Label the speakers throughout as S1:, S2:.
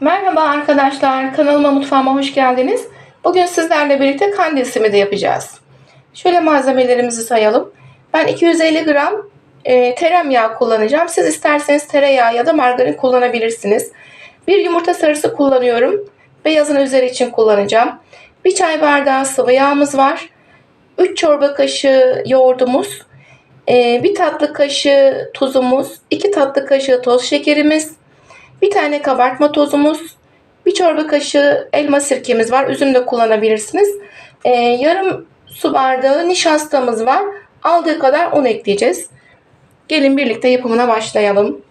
S1: Merhaba arkadaşlar, kanalıma mutfağıma hoş geldiniz. Bugün sizlerle birlikte kandil simidi yapacağız. Şöyle malzemelerimizi sayalım. Ben 250 gram e, tereyağı kullanacağım. Siz isterseniz tereyağı ya da margarin kullanabilirsiniz. Bir yumurta sarısı kullanıyorum. Beyazın üzeri için kullanacağım. Bir çay bardağı sıvı yağımız var. 3 çorba kaşığı yoğurdumuz. e, bir tatlı kaşığı tuzumuz. 2 tatlı kaşığı toz şekerimiz. Bir tane kabartma tozumuz, bir çorba kaşığı elma sirkemiz var. Üzüm de kullanabilirsiniz. Ee, yarım su bardağı nişastamız var. Aldığı kadar un ekleyeceğiz. Gelin birlikte yapımına başlayalım.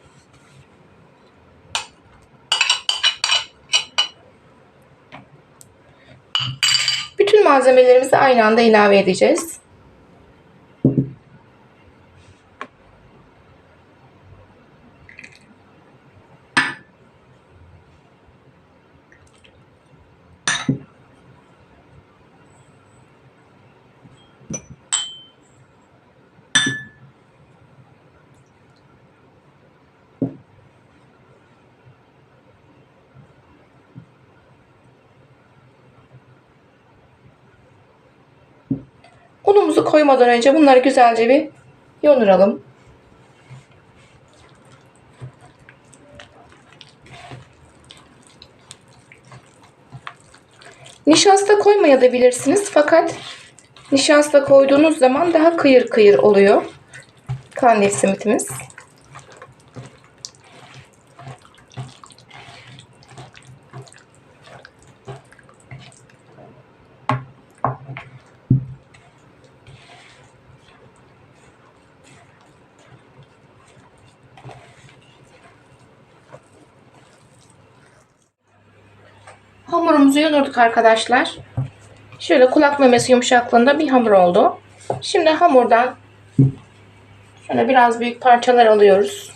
S1: Bütün malzemelerimizi aynı anda ilave edeceğiz. Unumuzu koymadan önce bunları güzelce bir yoğuralım. Nişasta koymayabilirsiniz fakat nişasta koyduğunuz zaman daha kıyır kıyır oluyor kandil simitimiz. Hamurumuzu yoğurduk arkadaşlar. Şöyle kulak memesi yumuşaklığında bir hamur oldu. Şimdi hamurdan şöyle biraz büyük parçalar alıyoruz.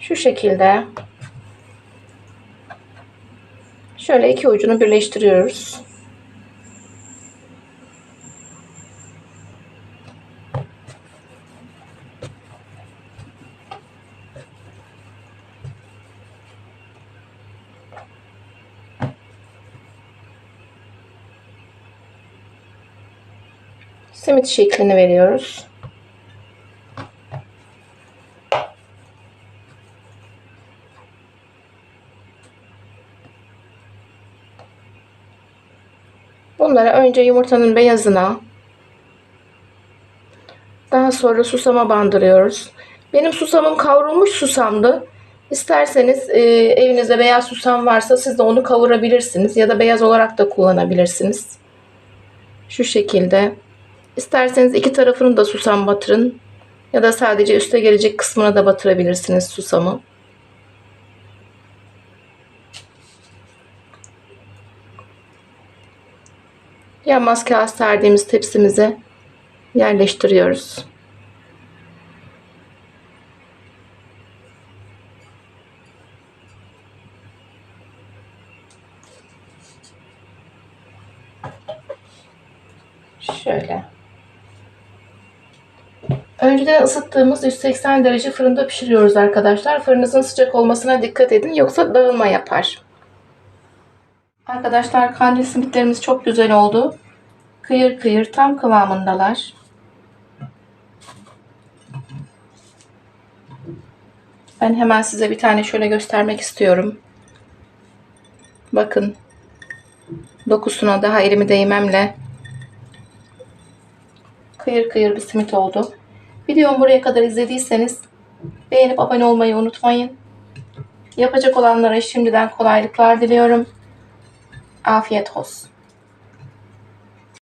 S1: Şu şekilde Şöyle iki ucunu birleştiriyoruz. Simit şeklini veriyoruz. Bunları önce yumurtanın beyazına daha sonra susama bandırıyoruz. Benim susamım kavrulmuş susamdı. İsterseniz e, evinizde beyaz susam varsa siz de onu kavurabilirsiniz ya da beyaz olarak da kullanabilirsiniz. Şu şekilde. İsterseniz iki tarafını da susam batırın ya da sadece üste gelecek kısmına da batırabilirsiniz susamı. Yanmaz kağıt serdiğimiz tepsimize yerleştiriyoruz. Şöyle. Önceden ısıttığımız 180 derece fırında pişiriyoruz arkadaşlar. Fırınızın sıcak olmasına dikkat edin yoksa dağılma yapar. Arkadaşlar kandil simitlerimiz çok güzel oldu. Kıyır kıyır tam kıvamındalar. Ben hemen size bir tane şöyle göstermek istiyorum. Bakın. Dokusuna daha elimi değmemle kıyır kıyır bir simit oldu. Videomu buraya kadar izlediyseniz beğenip abone olmayı unutmayın. Yapacak olanlara şimdiden kolaylıklar diliyorum. Aufjährtrust